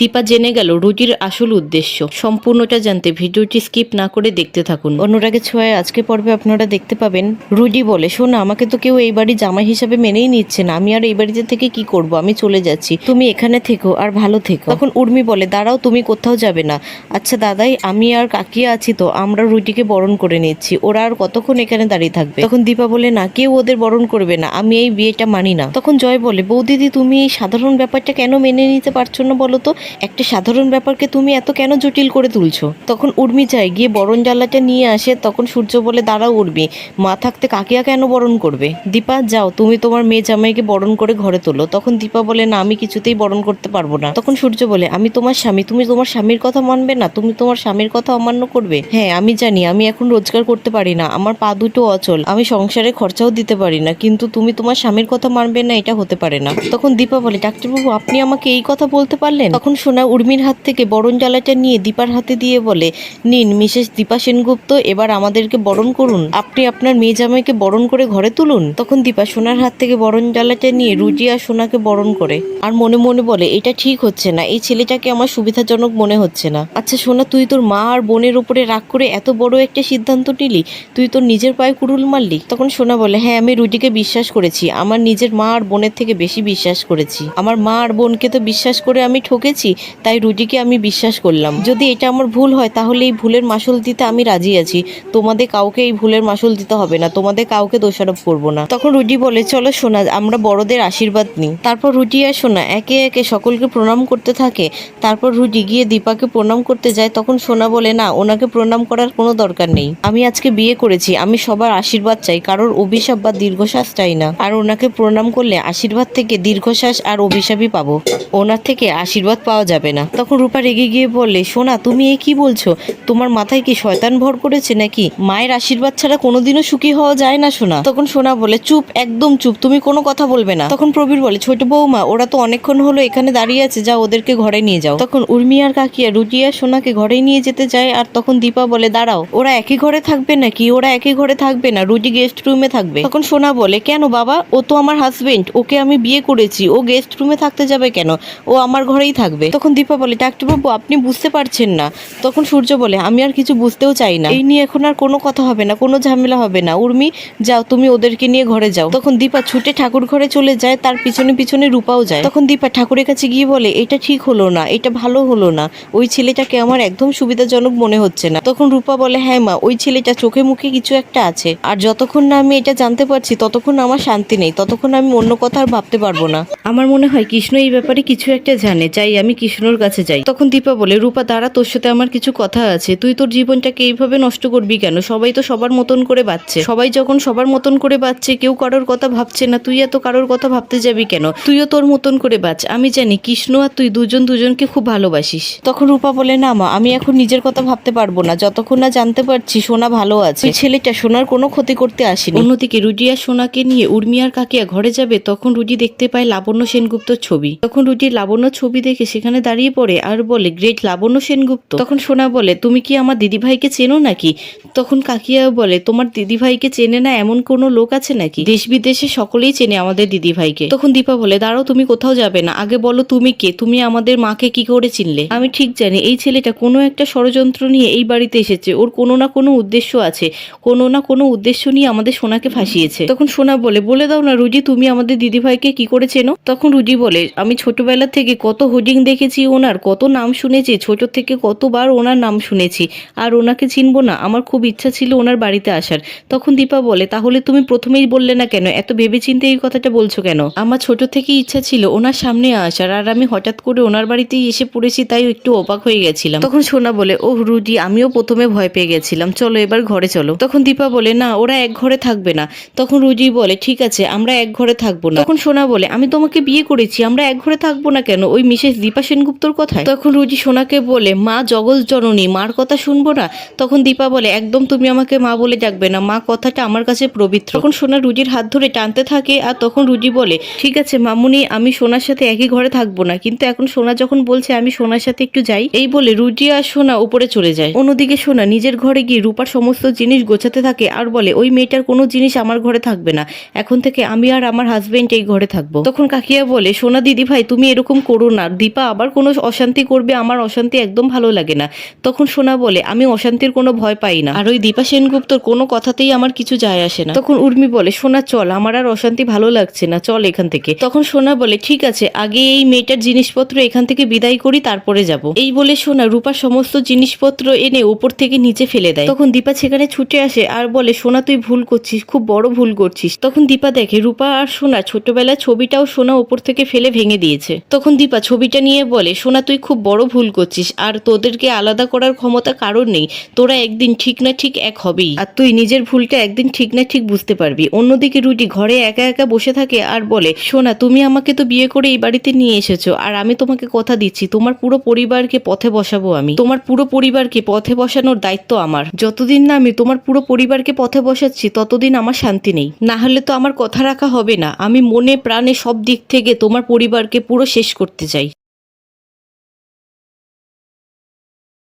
দীপা জেনে গেল রুজির আসল উদ্দেশ্য। সম্পূর্ণটা জানতে ভিডিওটি স্কিপ না করে দেখতে থাকুন। অনুরাগের ছোঁয়ায় আজকে পর্বে আপনারা দেখতে পাবেন রুজি বলে, শোনা, আমাকে তো কেউ এই বাড়ি জামাই হিসাবে মেনেই নিচ্ছে না। আমি আর এই বাড়িতে থেকে কি করব? আমি চলে যাচ্ছি। তুমি এখানে থেকো আর ভালো থেকো। তখন উর্মি বলে, দাঁড়াও, তুমি কোথাও যাবে না। আচ্ছা দাদাই, আমি আর কাকিয়া আছি তো, আমরা রুটিকে বরণ করে নিচ্ছি। ওরা আর কতক্ষণ এখানে দাঁড়িয়ে থাকবে? তখন দীপা বলে, না, কেউ ওদের বরণ করবে না। আমি এই বিয়েটা মানি না। তখন জয় বলে, বৌদিদি, তুমি এই সাধারণ ব্যাপারটা কেন মেনে নিতে পারছ না বলো তো? একটা সাধারণ ব্যাপারকে তুমি এত কেন জটিল করে তুলছো? তখন উর্মি যায় গিয়ে বরণ জ্বালাটা নিয়ে আসে, তখন সূর্য বলে, দাঁড়াও উর্মি, মা থাকতে কাকিয়া কেন বরণ করবে? দীপা, যাও, তুমি তোমার মেয়ে জামাইকে বরণ করে ঘরে তোলো। তখন দীপা বলে, না, আমি কিছুতেই বরণ করতে পারব না। তখন সূর্য বলে, আমি তোমার স্বামী, তুমি তোমার স্বামীর কথা মানবে না? তুমি তোমার স্বামীর কথা অমান্য করবে? হ্যাঁ আমি জানি, আমি এখন রোজগার করতে পারি না, আমার পা দুটো অচল, আমি সংসারে খরচাও দিতে পারি না, কিন্তু তুমি তোমার স্বামীর কথা মানবে না, এটা হতে পারে না। তখন দীপা বলে, ডাক্তারবাবু, আপনি আমাকে এই কথা বলতে পারলেন? তখন সোনা উর্মির হাত থেকে বরণ জ্বালাটা নিয়ে দীপার হাতে দিয়ে বলে, নিন, মিসেস দীপা সেনগুপ্ত, এবার আমাদেরকে বরণ করুন। আপনি আপনার মেয়ে জামাইকে বরণ করে ঘরে তুলুন। তখন দীপা সোনার হাত থেকে বরণ জ্বালাটা নিয়ে রুজি আর সোনাকে বরণ করে আর মনে মনে বলে, এটা ঠিক হচ্ছে না। এই ছেলেটাকে আমার সুবিধাজনক মনে হচ্ছে না। আচ্ছা সোনা, তুই তোর মা আর বোনের উপরে রাগ করে এত বড় একটা সিদ্ধান্ত নিলি? তুই তোর নিজের পায়ে কুড়ুল মারলি? তখন সোনা বলে হ্যাঁ আমি রুটিকে বিশ্বাস করেছি। আমার নিজের মা আর বোনের থেকে বেশি বিশ্বাস করেছি। আমার মা আর বোনকে তো বিশ্বাস করে আমি ঠকেছি। তাই রুটিকে আমি বিশ্বাস করলাম। যদি এটা আমার ভুল হয়, তাহলে এই ভুলের মাসুল দিতে আমি রাজি আছি। তোমাদের কাউকে এই ভুলের মাসুল দিতে হবে না, তোমাদের কাউকে দোষারোপ করব না। তখন রুটি বলে, চলো সোনা, আমরা বড়দের আশীর্বাদ নিই। তারপর রুটি আর সোনা একে একে সকলকে প্রণাম করতে থাকে। তারপর রুটি গিয়ে দীপাকে প্রণাম করতে যায়। তখন সোনা বলে, না, ওনাকে প্রণাম করার কোনো দরকার নেই। আমি আজকে বিয়ে করেছি, আমি সবার আশীর্বাদ চাই, কারোর অভিশাপ বা দীর্ঘশ্বাস চাই না। আর ওনাকে প্রণাম করলে আশীর্বাদ থেকে দীর্ঘশ্বাস আর অভিশাপই পাবো। ওনার থেকে আশীর্বাদ পাওয়া যাবে না। তখন রূপা রেগে গিয়ে বললে, সোনা, তুমি এ কি বলছো? তোমার মাথায় কি শয়তান ভর করেছে নাকি? মায়ের আশীর্বাদ ছাড়া কোনোদিনও সুখী হওয়া যায় না, সোনা। তখন সোনা বলে, চুপ, একদম চুপ, তুমি কোনো কথা বলবে না। তখন প্রবীর বলে, ছোট বৌমা ওরা তো অনেকক্ষণ হলো এখানে দাঁড়িয়ে আছে যা ওদেরকে ঘরে নিয়ে যাও। তখন উর্মি আর কাকিয়া রুটি আর সোনাকে ঘরে নিয়ে যেতে যায়, আর তখন দীপা বলে, দাঁড়াও, ওরা একই ঘরে থাকবে নাকি? ওরা একই ঘরে থাকবে না রুটি গেস্ট রুমে থাকবে। তখন সোনা বলে, কেন বাবা? ও তো আমার হাজবেন্ড ওকে আমি বিয়ে করেছি, ও গেস্ট রুমে থাকতে যাবে কেন? ও আমার ঘরেই থাকবে। তখন দীপা বলে ডাক্তারবাবু আপনি বুঝতে পারছেন না। তখন সূর্য বলে আমি আর কিছু বুঝতেও চাই না। এই নিয়ে এখন আর কোনো কথা হবে না কোনো ঝামেলা হবে না। উর্মি যাও তুমি ওদেরকে নিয়ে ঘরে যাও। তখন দীপা ছুটে ঠাকুর ঘরে চলে যায় তার পিছনে পিছনে রূপাও যায়। তখন দীপা ঠাকুরের কাছে গিয়ে বলে এটা ঠিক হলো না এটা ভালো হলো না। ওই ছেলেটাকে আমার একদম সুবিধাজনক মনে হচ্ছে না। তখন রূপা বলে হ্যাঁ মা ওই ছেলেটা চোখে মুখে কিছু একটা আছে। আর যতক্ষণ না আমি এটা জানতে পারছি ততক্ষণ আমার শান্তি নেই। ততক্ষণ আমি অন্য কথা আর ভাবতে পারব না। আমার মনে হয় কৃষ্ণ এই ব্যাপারে কিছু একটা জানে। চাই আমি কৃষ্ণর কাছে যাই। তখন দীপা বলে, রূপা, দাঁড়া, তোর সাথে আমার কিছু কথা আছে। তুই তোর জীবনটাকে এইভাবে নষ্ট করবি কেন? সবাই তো সবার মতন করে বাঁচছে। সবাই যখন সবার মতন করে বাঁচছে, কেউ কারোর কথা ভাবছে না। তুই এত কারোর কথা ভাবতে যাবি কেন? তুইও তোর মতন করে বাঁচ। আমি জানি কৃষ্ণ আর তুই দুজন দুজনকে খুব ভালোবাসিস। তখন রূপা বলে, না মা, আমি এখন নিজের কথা ভাবতে পারব না। যতক্ষণ না জানতে পারছি সোনা ভালো আছে। ছেলেটা সোনার কোনো ক্ষতি করতে আসেনি। অন্যদিকে রুজি আর সোনাকে নিয়ে উর্মি আর কাকিয়া ঘরে যাবে, তখন রুজি দেখতে পায় লাবণ্য সেনগুপ্তর ছবি। তখন রুজি লাবণ্য ছবি দেখে সেখানে দাঁড়িয়ে পড়ে আর বলে, গ্রেট লাবণ্য সেনগুপ্ত। তখন সোনা বলে, তুমি কি আমার দিদিভাইকে চেনো নাকি? তখন কাকিয়া বলে, তোমার দিদিভাইকে চেনে না এমন কোনো লোক আছে নাকি? দেশ বিদেশে সকলেই চেনে আমাদের দিদিভাইকে। তখন দীপা বলে, দাঁড়াও, তুমি কোথাও যাবে না। আগে বলো, তুমি কে? তুমি আমাদের মাকে কি করে চিনলে? আমি ঠিক জানি, এই ছেলেটা কোনো একটা ষড়যন্ত্র নিয়ে এই বাড়িতে এসেছে। ওর কোনো না কোনো উদ্দেশ্য আছে। কোনো না কোনো উদ্দেশ্য নিয়ে আমাদের সোনাকে ফাঁসিয়েছে। তখন সোনা বলে বলে দাও না রুজি, তুমি আমাদের দিদিভাইকে কি করে চেনো? তখন রুজি বলে, আমি ছোটবেলা থেকে কত হোর্ডিং দেখেছি ওনার, কত নাম শুনেছি, ছোট থেকে কতবার ওনার নাম শুনেছি। আর ওনাকে চিনবো না, আমার খুব ইচ্ছা ছিল ওনার বাড়িতে আসার। তখন দীপা বলে, তাহলে তুমি প্রথমেই বললে না কেন? এত ভেবেচিন্তে এই কথাটা বলছো কেন? আমার ছোট থেকেই ইচ্ছা ছিল ওনার সামনে আসার, আর আমি হঠাৎ করে ওনার বাড়িতেই এসে পড়েছি, তাই একটু অবাক হয়ে গেছিলাম। তখন সোনা বলে, ও রুজি আমিও প্রথমে ভয় পেয়ে গেছিলাম। চলো এবার ঘরে চলো। তখন দীপা বলে, না, ওরা এক ঘরে থাকবে না। তখন রুজি বলে, ঠিক আছে, আমরা এক ঘরে থাকব না। তখন সোনা বলে, আমি তোমাকে বিয়ে করেছি, আমরা এক ঘরে থাকব না কেন? ওই মিসেস দীপা সেনগুপ্তর কথায়? তখন রুজি সোনাকে বলে, মা জগৎ জননী, মার কথা শুনব না? তখন দীপা বলে, একদম তুমি আমাকে মা বলে ডাকবে না, মা কথাটা আমার কাছে পবিত্র। তখন সোনা রুজির হাত ধরে টানতে থাকে আর তখন রুজি বলে, ঠিক আছে মামুনি, আমি সোনার সাথে একই ঘরে থাকব না, কিন্তু এখন সোনা যখন বলছে আমি সোনার সাথে একটু যাই, এই বলে রুজি আর সোনা উপরে চলে যায়। অন্যদিকে সোনা নিজের ঘরে গিয়ে রূপার সমস্ত জিনিস গোছাতে থাকে আর বলে, ওই মেয়েটার কোনো জিনিস আমার ঘরে থাকবে না, এখন থেকে আমি আর আমার হাজবেন্ড এই ঘরে থাকব। তখন কাকিয়া বলে, সোনা দিদি ভাই তুমি এরকম করো না। দীপা আবার কোনো অশান্তি করবে, আমার অশান্তি একদম ভালো লাগে না। তখন সোনা বলে, আমি অশান্তির কোনো ভয় পাই না। আর ওই দীপা সেনগুপ্তর কোনো কথাতেই আমার কিছু যায় আসে না। তখন উর্মি বলে, সোনা, চল, আমার আর অশান্তি ভালো লাগছে না, চল এখান থেকে। তখন সোনা বলে, ঠিক আছে, আগে এই মেয়েটার জিনিসপত্র এখান থেকে বিদায় করি, তারপরে যাব। এই বলে সোনা রূপার সমস্ত জিনিসপত্র এনে উপর থেকে নিচে ফেলে দেয়। তখন দীপা সেখানে ছুটে আসে আর বলে, সোনা, তুই ভুল করছিস, খুব বড় ভুল করছিস। তখন দীপা দেখে, রূপা আর সোনা ছোটবেলার ছবিটাও সোনা উপর থেকে ফেলে ভেঙে দিয়েছে। তখন দীপা, ছবিটা নিয়ে বলে, সোনা, তুই খুব বড় ভুল করছিস। আর তোদেরকে আলাদা করার ক্ষমতা কারোর নেই। তোরা একদিন ঠিক না ঠিক এক হবেই। আর তুই নিজের ভুলটা একদিন ঠিক না ঠিক বুঝতে পারবি। অন্যদিকে রুটি ঘরে একা একা বসে থাকে আর বলে, সোনা, তুমি আমাকে তো বিয়ে করে এই বাড়িতে নিয়ে এসেছ। আর আমি তোমাকে কথা দিচ্ছি, তোমার পুরো পরিবারকে পথে বসাবো আমি। তোমার পুরো পরিবারকে পথে বসানোর দায়িত্ব আমার। যতদিন না আমি তোমার পুরো পরিবারকে পথে বসাচ্ছি, ততদিন আমার শান্তি নেই। না হলে তো আমার কথা রাখা হবে না। আমি মনে প্রাণে সব দিক থেকে তোমার পরিবারকে পুরো শেষ করতে চাই।